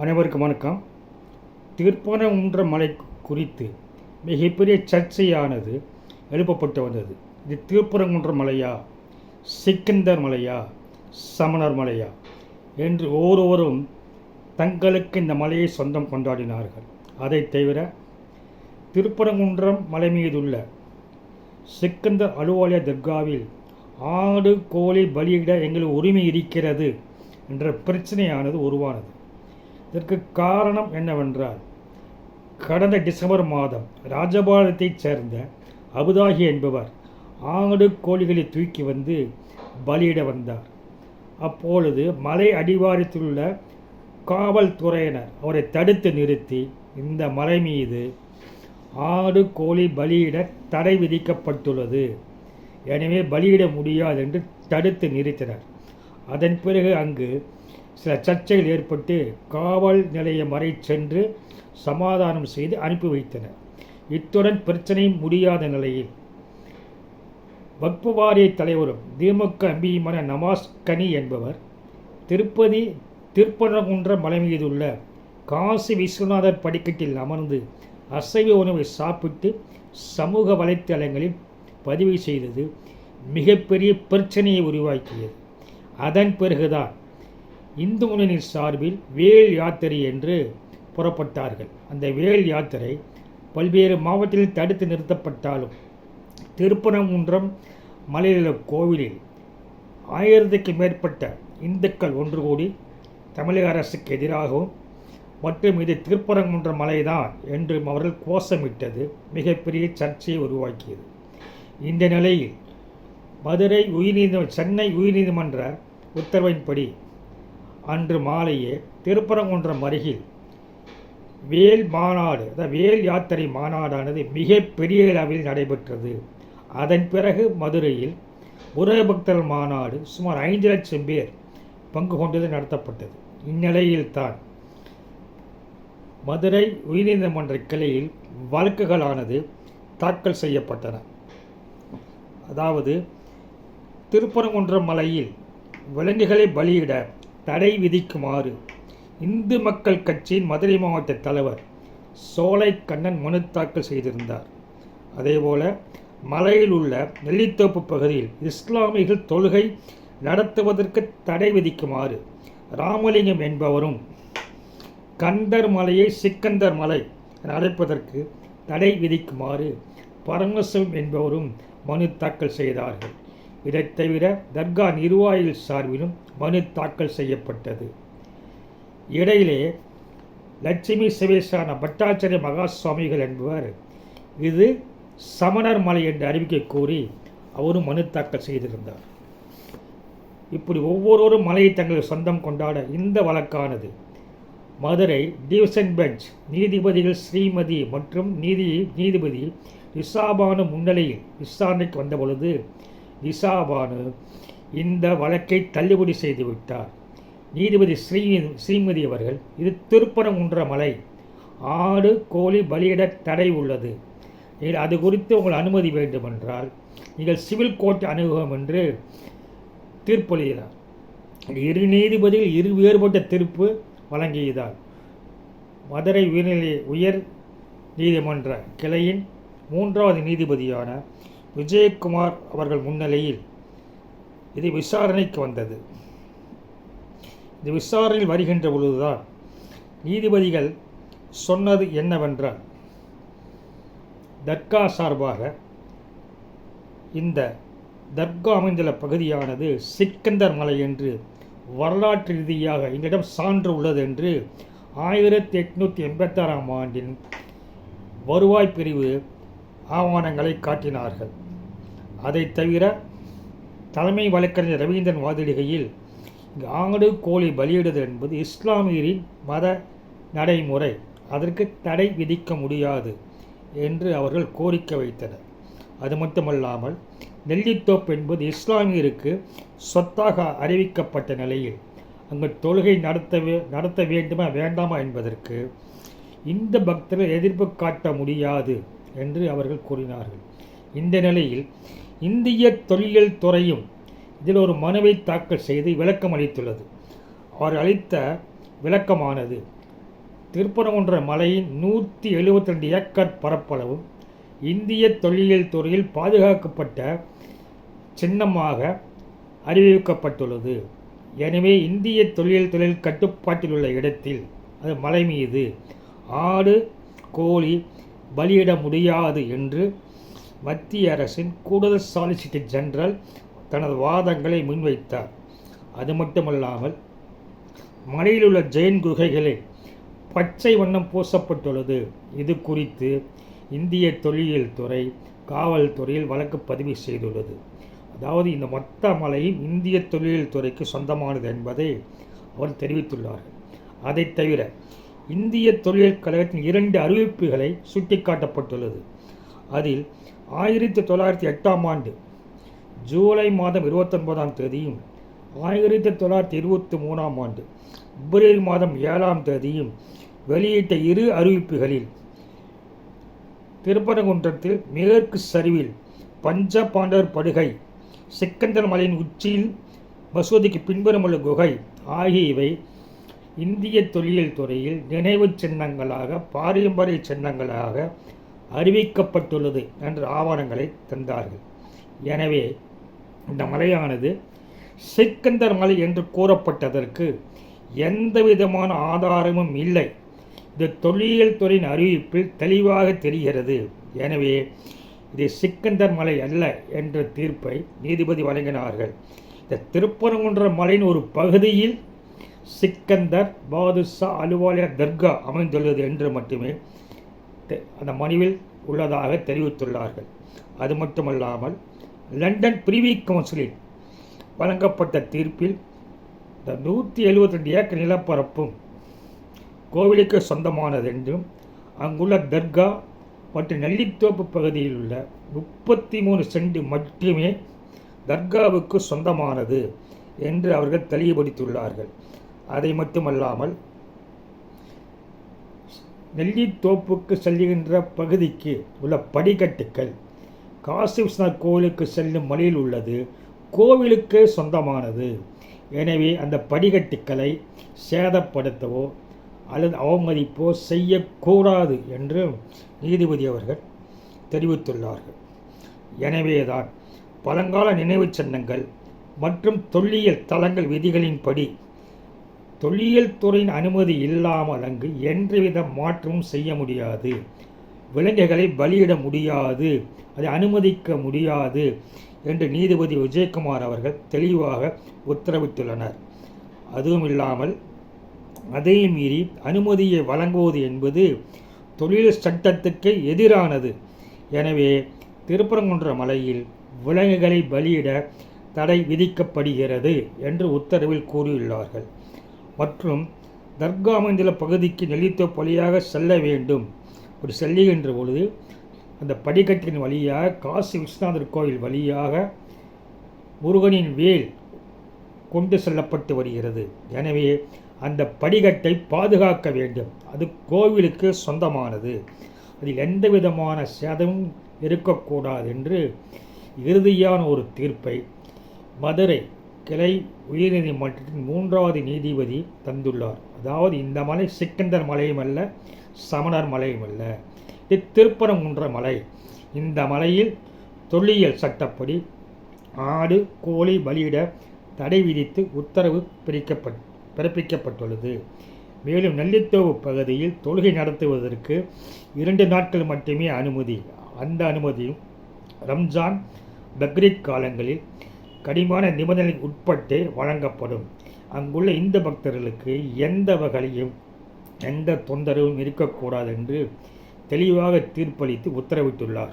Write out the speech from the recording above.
அனைவருக்கும் வணக்கம். திருப்பரங்குன்ற மலை குறித்து மிகப்பெரிய சர்ச்சையானது எழுப்பப்பட்டு வந்தது. இது திருப்பரங்குன்ற மலையா சிக்கந்தர் மலையா சமணர் மலையா என்று ஒவ்வொருவரும் தங்களுக்கு இந்த மலையை சொந்தம் கொண்டாடினார்கள். அதை தவிர திருப்பரங்குன்றம் மலை மீதுள்ள சிக்கந்தர் அலுவாலய தர்காவில் ஆடு கோழி பலியிட எங்களுக்கு உரிமை இருக்கிறது என்ற பிரச்சனையானது உருவானது. இதற்கு காரணம் என்னவென்றால் கடந்த டிசம்பர் மாதம் ராஜபாளையத்தைச் சேர்ந்த அபுதாகி என்பவர் ஆடு கோழிகளை தூக்கி வந்து பலியிட வந்தார். அப்பொழுது மலை அடிவாரத்திலுள்ள காவல்துறையினர் அவரை தடுத்து நிறுத்தி இந்த மலை மீது ஆடு கோழி பலியிட தடை விதிக்கப்பட்டுள்ளது. எனவே பலியிட முடியாது என்று தடுத்து நிறுத்தினர். அதன் பிறகு அங்கு சில சர்ச்சைகள் ஏற்பட்டு காவல் நிலையம் வரை சென்று சமாதானம் செய்து அனுப்பி வைத்தனர். இத்துடன் பிரச்சனை முடியாத நிலையில் வக்பு வாரிய தலைவரும் திமுக எம்பியுமான நவாஸ் கனி என்பவர் திருப்பதி திருப்பரங்குன்ற மலை மீதுள்ள காசி விஸ்வநாதர் படிக்கட்டில் அமர்ந்து அசைவ உணவை சாப்பிட்டு சமூக வலைத்தளங்களில் பதிவு செய்தது மிகப்பெரிய பிரச்சனையை உருவாக்கியது. அதன் பிறகுதான் இந்து முன்னணி சார்பில் வேல் யாத்திரை என்று புறப்பட்டார்கள். அந்த வேல் யாத்திரை பல்வேறு மாவட்டத்தில் தடுத்து நிறுத்தப்பட்டாலும் திருப்பனங்குன்றம் மலையிலுள்ள கோவிலில் ஆயிரத்துக்கு மேற்பட்ட இந்துக்கள் ஒன்று கூடி தமிழக அரசுக்கு எதிராகவும் மற்றும் இது திருப்பரங்குன்ற மலைதான் என்றும் அவர்கள் கோஷமிட்டது மிகப்பெரிய சர்ச்சையை உருவாக்கியது. இந்த நிலையில் மதுரை உயர்நீதி சென்னை உயர்நீதிமன்ற உத்தரவின்படி அன்று மாலையே திருப்பரங்குன்றம் அருகில் வேல் மாநாடு அதாவது வேல் யாத்திரை மாநாடானது மிக பெரிய அளவில் நடைபெற்றது. அதன் பிறகு மதுரையில் முருக மாநாடு சுமார் ஐந்து லட்சம் பேர் பங்கு கொண்டது நடத்தப்பட்டது. இந்நிலையில்தான் மதுரை உயர்நீதிமன்ற கிளையில் வழக்குகளானது தாக்கல் செய்யப்பட்டன. அதாவது திருப்பரங்குன்றம் மலையில் விலங்குகளை பலியிட தடை விதிக்குமாறு இந்து மக்கள் கட்சியின் மதுரை மாவட்ட தலைவர் சோலை கண்ணன் மனு தாக்கல் செய்திருந்தார். அதேபோல மலையில் உள்ள நெல்லித்தோப்பு பகுதியில் இஸ்லாமியர்கள் தொழுகை நடத்துவதற்கு தடை விதிக்குமாறு ராமலிங்கம் என்பவரும் கந்தர் மலையை சிக்கந்தர் மலை என அழைப்பதற்கு தடை விதிக்குமாறு பரமசிவம் என்பவரும் மனு தாக்கல் செய்தார்கள். இதைத் தவிர தர்கா நிர்வாகிகள் சார்பிலும் மனு தாக்கல் செய்யப்பட்டது. இடையிலே லட்சுமி சிவேசான பட்டாச்சாரிய மகா சுவாமிகள் என்பவர் இது சமணர் மலை என்று அறிவிக்க கோரி அவரும் மனு தாக்கல் செய்திருந்தார். இப்படி ஒவ்வொருவரும் மலையை தங்கள் சொந்தம் கொண்டாட இந்த வழக்கானது. மதுரை டிவிஷன் பெஞ்ச் நீதிபதிகள் ஸ்ரீமதி மற்றும் நீதி நீதிபதி ரிஷாபானு முன்னிலையில் விசாரணைக்கு வந்தபொழுது திசாபானு இந்த வழக்கை தள்ளுபடி செய்துவிட்டார் நீதிபதி ஸ்ரீ ஸ்ரீமதி அவர்கள் இது திருப்பரங்குன்ற மலை ஆடு கோழி பலியிட தடை உள்ளது. நீங்கள் அது குறித்து உங்கள் அனுமதி வேண்டுமென்றால் நீங்கள் சிவில் கோர்ட் அணுகுவோம் என்று தீர்ப்பளிக்கிறார் இரு நீதிபதிகள் இரு வேறுபட்ட தீர்ப்பு வழங்கியதால் மதுரை உயர்நிலை உயர் நீதிமன்ற கிளையின் மூன்றாவது நீதிபதியான விஜயகுமார் அவர்கள் முன்னிலையில் இது விசாரணைக்கு வந்தது. இந்த விசாரணையில் வருகின்ற பொழுதுதான் நீதிபதிகள் சொன்னது என்னவென்றால் தர்கா சார்பாக இந்த தர்கா அமைந்துள்ள பகுதியானது சிக்கந்தர் மலை என்று வரலாற்று ரீதியாக எங்களிடம் சான்று உள்ளது என்று ஆயிரத்தி எட்நூற்றி எண்பத்தாறாம் ஆண்டின் வருவாய் பிரிவு ஆவணங்களை காட்டினார்கள். அதை தவிர தலைமை வழக்கறிஞர் ரவீந்திரன் வாதிடுகையில் ஆடு கோழி பலியிடுதல் என்பது இஸ்லாமியரின் மத நடைமுறை. அதற்கு தடை விதிக்க முடியாது என்று அவர்கள் கோரிக்கை வைத்தனர். அது மட்டுமல்லாமல் நெல்லித்தோப்பு என்பது இஸ்லாமியருக்கு சொத்தாக அறிவிக்கப்பட்ட நிலையில் அங்கு தொழுகை நடத்த நடத்த வேண்டுமா வேண்டாமா என்பதற்கு இந்த பக்தர்கள் எதிர்ப்பு காட்ட முடியாது. என்று அவர்கள் கூறினார்கள். இந்த நிலையில் இந்திய தொல்லியல் துறையும் இதில் ஒரு மனுவை தாக்கல் செய்து விளக்கம் அளித்துள்ளது. அவர் அளித்த விளக்கமானது திருப்பரங்குன்ற மலையின் நூற்றி எழுபத்தி ரெண்டு ஏக்கர் பரப்பளவும் இந்திய தொல்லியல் துறையில் பாதுகாக்கப்பட்ட சின்னமாக அறிவிக்கப்பட்டுள்ளது. எனவே இந்திய தொழிலியல் தொழில் கட்டுப்பாட்டில் உள்ள இடத்தில் அது மலை மீது ஆடு கோழி பலியிட முடியாது என்று மத்திய அரசின் கூடுதல் சாலிசிட்டர் ஜெனரல் தனது வாதங்களை முன்வைத்தார். அது மட்டுமல்லாமல் மலையில் உள்ள ஜெயின் குகைகளில் பச்சை வண்ணம் பூசப்பட்டுள்ளது. இது குறித்து இந்திய தொல்லியல் துறை காவல்துறையில் வழக்கு பதிவு செய்துள்ளது. அதாவது இந்த மொத்த மலையும் இந்திய தொல்லியல் துறைக்கு சொந்தமானது என்பதை அவர் தெரிவித்துள்ளார். அதை தவிர இந்திய தொழில் கழகத்தின் இரண்டு அறிவிப்புகளை சுட்டிக்காட்டப்பட்டுள்ளது. அதில் ஆயிரத்தி தொள்ளாயிரத்தி எட்டாம் ஆண்டு ஜூலை மாதம் இருபத்தொன்பதாம் தேதியும் ஆயிரத்தி தொள்ளாயிரத்தி இருபத்தி மூணாம் ஆண்டு பிப்ரவரி மாதம் ஏழாம் தேதியும் வெளியிட்ட இரு அறிவிப்புகளில் திருப்பரங்குன்றத்தில் மேற்கு சரிவில் பஞ்ச பாண்டவர் படுகை சிக்கந்தர் மலையின் உச்சியில் மசூதிக்கு பின்புறமுள்ள குகை ஆகியவை இந்திய தொல்லியல் துறையில் நினைவு சின்னங்களாக பாரம்பரிய சின்னங்களாக அறிவிக்கப்பட்டுள்ளது என்ற ஆவணங்களை தந்தார்கள். எனவே இந்த மலையானது சிக்கந்தர் மலை என்று கூறப்பட்டதற்கு எந்த விதமான ஆதாரமும் இல்லை. இது தொல்லியல் துறையின் அறிவிப்பில் தெளிவாக தெரிகிறது. எனவே இது சிக்கந்தர் மலை அல்ல என்ற தீர்ப்பை நீதிபதி வழங்கினார்கள். இந்த திருப்பரங்குன்ற மலையின் ஒரு பகுதியில் சிக்கந்தர் பாதுஷா அலுவாலியா தர்கா அமைந்துள்ளது என்று மட்டுமே அந்த மனுவில் உள்ளதாக தெரிவித்துள்ளார்கள். அது மட்டுமல்லாமல் லண்டன் பிரிவி கவுன்சிலில் வழங்கப்பட்ட தீர்ப்பில் இந்த நூற்றி எழுபத்தி ரெண்டு ஏக்கர் நிலப்பரப்பும் கோவிலுக்கு சொந்தமானது என்றும் அங்குள்ள தர்கா மற்றும் நெல்லித்தோப்பு பகுதியில் உள்ள முப்பத்தி மூணு சென்ட் மட்டுமே தர்காவுக்கு சொந்தமானது என்று அவர்கள் தெளிவுபடுத்தியுள்ளார்கள். அதை மட்டுமல்லாமல் நெல்லித்தோப்புக்கு செல்லுகின்ற பகுதிக்கு உள்ள படிக்கட்டுக்கள் காசி விஸ்வநாத் கோவிலுக்கு செல்லும் மலையில் உள்ளது கோவிலுக்கு சொந்தமானது. எனவே அந்த படிக்கட்டுக்களை சேதப்படுத்தவோ அல்லது அவமதிப்போ செய்யக்கூடாது என்று நீதிபதி அவர்கள் தெரிவித்துள்ளார்கள். எனவேதான் பழங்கால நினைவுச் சின்னங்கள் மற்றும் தொல்லியல் தலங்கள் விதிகளின்படி தொல்லியல் துறையின் அனுமதி இல்லாமல் அங்கு எந்தவித மாற்றமும் செய்ய முடியாது. விலங்குகளை பலியிட முடியாது. அதை அனுமதிக்க முடியாது என்று நீதிபதி விஜயகுமார் அவர்கள் தெளிவாக உத்தரவிட்டுள்ளனர். அதுவும் இல்லாமல் அதை மீறி அனுமதியை வழங்குவது என்பது தொழில் சட்டத்துக்கு எதிரானது. எனவே திருப்பரங்குன்ற மலையில் விலங்குகளை பலியிட தடை விதிக்கப்படுகிறது என்று உத்தரவில் கூறியுள்ளார்கள். மற்றும் தர்கா அமைந்துள்ள பகுதிக்கு நெல்லித்தோ வழியாக செல்ல வேண்டும். அப்படி செல்லுகின்ற பொழுது அந்த படிக்கட்டின் வழியாக காசி விஸ்வநாதர் கோவில் வழியாக முருகனின் வேல் கொண்டு செல்லப்பட்டு வருகிறது. எனவே அந்த படிக்கட்டை பாதுகாக்க வேண்டும். அது கோவிலுக்கு சொந்தமானது. அதில் எந்த விதமான சேதமும் இருக்கக்கூடாது என்று இறுதியான ஒரு தீர்ப்பை மதுரை கிளை உயர்நீதிமன்றத்தின் மூன்றாவது நீதிபதி தந்துள்ளார். அதாவது இந்த மலை சிக்கந்தர் மலையும் அல்ல சமணர் மலையும் அல்ல. இது திருப்பரங்குன்ற மலை. இந்த மலையில் தொல்லியல் சட்டப்படி ஆடு கோழி பலியிட தடை விதித்து உத்தரவு பிரிக்கப்பட் பிறப்பிக்கப்பட்டுள்ளது. மேலும் நெல்லித்தோவு பகுதியில் தொழுகை நடத்துவதற்கு இரண்டு நாட்கள் மட்டுமே அனுமதி. அந்த அனுமதியும் ரம்ஜான் பக்ரீத் காலங்களில் கடிமான நிபந்தனை உட்பட்டு வழங்கப்படும். அங்குள்ள இந்து பக்தர்களுக்கு எந்த வகையிலும் எந்த தொந்தரவும் இருக்கக்கூடாது என்று தெளிவாக தீர்ப்பளித்து உத்தரவிட்டுள்ளார்.